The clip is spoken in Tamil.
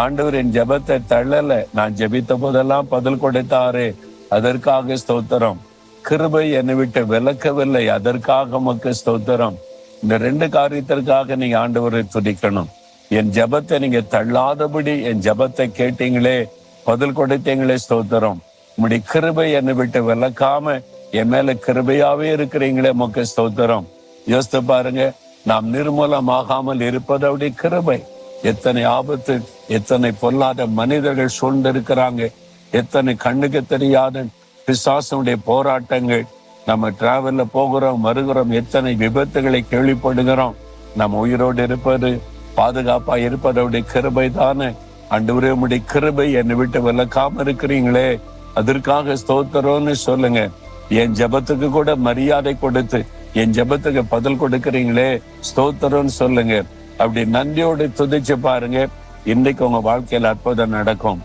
ஆண்டவர் என் ஜெபத்தை தள்ளல. நான் ஜெபித்த போதெல்லாம் பதில் கொடுத்தாரு. அதற்காக ஸ்தோத்திரம். கிருபை என்னை விட்டு விளக்கவில்லை அதற்காக உமக்கு ஸ்தோத்திரம். இந்த ரெண்டு காரியத்திற்காக நீங்க ஆண்டவரை துதிக்கணும். என் ஜெபத்தை நீங்க தள்ளாதபடி என் ஜெபத்தை கேட்டீங்களே. பதில் கொடுத்தீங்களே ஸ்தோத்திரம். உம்முடைய கிருபை என்னை விட்டு விளக்காம என் மேல கிருபையாவே இருக்கிறீங்களே உமக்கு ஸ்தோத்திரம். யோசித்து பாருங்க. நாம் நிர்மூலமாகாமல் இருப்பதோடைய கிருபை. எத்தனை ஆபத்து எத்தனை பொல்லாத மனிதர்கள் சூழ்ந்திருக்கிறாங்க எத்தனை கண்ணுக்கு தெரியாத பிசாசனுடைய போராட்டங்கள். நம்ம டிராவல்ல போகிறோம் வருகிறோம் எத்தனை விபத்துகளை கேள்விப்படுகிறோம். நம்ம உயிரோடு இருப்பது பாதுகாப்பா இருப்பதோடைய கிருபை தானே. அண்டு உடைய கிருபை என்னை விட்டு விளக்காம இருக்கிறீங்களே. அதற்காக ஸ்தோத்திரம்னு சொல்லுங்க. என் ஜெபத்துக்கு கூட மரியாதை கொடுத்து என் ஜெபத்துக்கு பதில் கொடுக்கறீங்களே. ஸ்தோத்திரம்னு சொல்லுங்க. அப்படி நன்றியோடு துதிச்சு பாருங்க. இன்னைக்கு உங்க வாழ்க்கையில் அற்புதம் நடக்கும்.